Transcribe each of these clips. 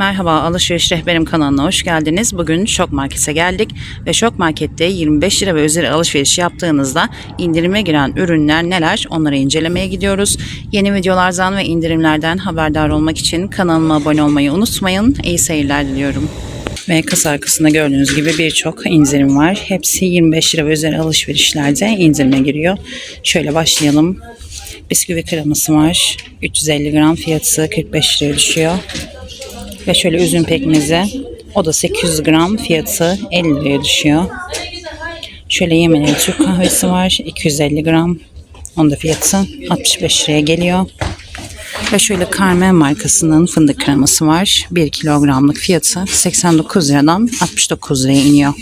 Merhaba Alışveriş Rehberim kanalına hoş geldiniz. Bugün Şok Market'e geldik ve Şok Market'te 25 lira ve üzeri alışveriş yaptığınızda indirime giren ürünler neler onları incelemeye gidiyoruz. Yeni videolardan ve indirimlerden haberdar olmak için kanalıma abone olmayı unutmayın. İyi seyirler diliyorum. Ve kasa arkasında gördüğünüz gibi birçok indirim var. Hepsi 25 lira ve üzeri alışverişlerde indirime giriyor. Şöyle başlayalım. Bisküvi kreması var. 350 gram fiyatı 45 liraya düşüyor. Ve şöyle üzüm pekmezi. O da 800 gram fiyatı 50 liraya düşüyor. Şöyle Yemen'in Türk kahvesi var. 250 gram. Onun da fiyatı 65 liraya geliyor. Ve şöyle Carmen markasının fındık kreması var. 1 kilogramlık fiyatı 89 liradan 69 liraya iniyor.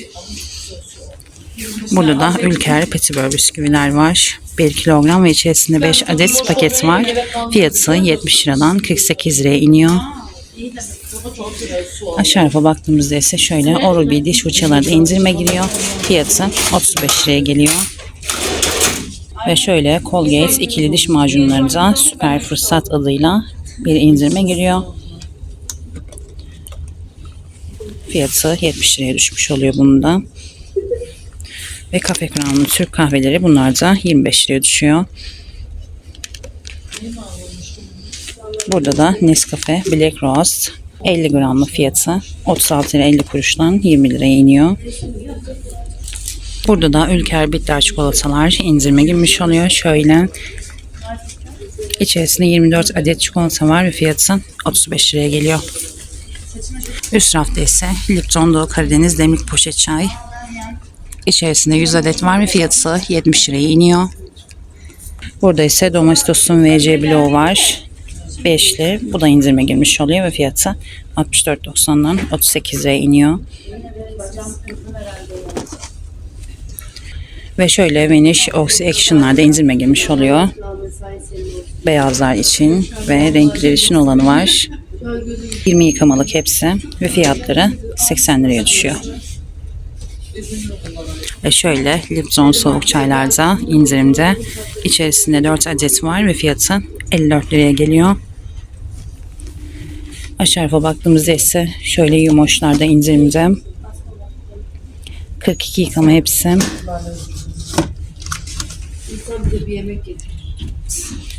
Burada da Ülker Petibör bisküviler var. 1 kilogram ve içerisinde 5 adet paket var. Fiyatı 70 liradan 48 liraya iniyor. Aşağı baktığımızda ise şöyle Oral-B diş fırçaları da indirime giriyor. Fiyatı 35 liraya geliyor. Ve şöyle Colgate ikili diş macunları da süper fırsat adıyla bir indirime giriyor. Fiyatı 70 liraya düşmüş oluyor bunun da. Ve kafe Crown'un Türk kahveleri bunlar da 25 liraya düşüyor. Burada da Nescafe Black Roast 50 gramlık fiyatı 36 lira 50 kuruştan 20 liraya iniyor. Burada da Ülker Bitter çikolatalar indirime girmiş oluyor. Şöyle içerisinde 24 adet çikolata var ve fiyatı 35 liraya geliyor. Üst rafta ise Lipton Doğu Karadeniz demlik poşet çay. İçerisinde 100 adet var ve fiyatı 70 liraya iniyor. Burada ise Domestos'un VC Bloğu var. 5'li. Bu da indirime girmiş oluyor ve fiyatı 64.90'dan 38 liraya iniyor. Ve şöyle Vanish Oxy Action'lar da indirime girmiş oluyor. Beyazlar için ve renkler için olanı var. 20 yıkamalık hepsi ve fiyatları 80 liraya düşüyor. Ve şöyle Lipton soğuk çaylarda indirimde içerisinde 4 adet var ve fiyatı 54 liraya geliyor. Aşağı tarafa baktığımızda ise şöyle yumoşlarda indirimde. 42 yıkama hepsi.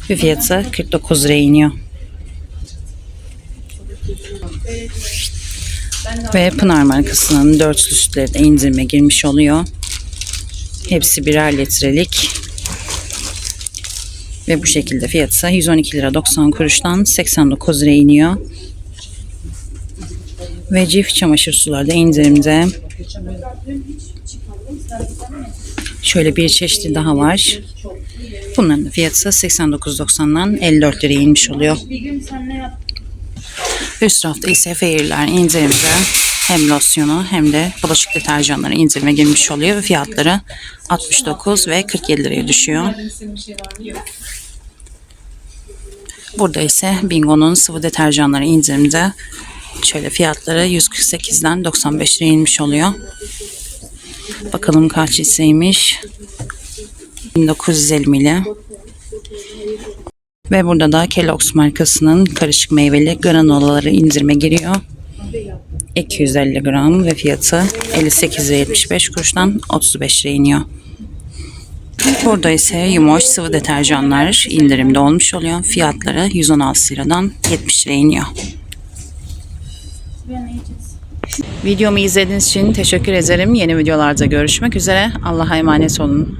Ve fiyatı 49 liraya iniyor. Ve Pınar markasının dörtlü sütleri de indirime girmiş oluyor. Hepsi birer litrelik. Ve bu şekilde fiyatı 112 lira 90 kuruştan 89 liraya iniyor. Ve cif çamaşır suları da indirimde. Şöyle bir çeşidi daha var. Bunların da fiyatı 89.90'dan 54 liraya inmiş oluyor. Üst rafta ise Fair'ler indirimde hem losyonu hem de bulaşık deterjanları indirime girmiş oluyor ve fiyatları 69 ve 47 liraya düşüyor. Burada ise Bingo'nun sıvı deterjanları indirimde. Şöyle fiyatları 148'den 95 liraya inmiş oluyor. Bakalım kaç hisseymiş. 1950 mili. Ve burada da Kellogg's markasının karışık meyveli granolaları indirime giriyor. 250 gram ve fiyatı 58 lira 75 kuruştan 35 liraya iniyor. Burada ise Yumoş sıvı deterjanlar indirimde olmuş oluyor. Fiyatları 116 liradan 70 liraya iniyor. Videomu izlediğiniz için teşekkür ederim. Yeni videolarda görüşmek üzere. Allah'a emanet olun.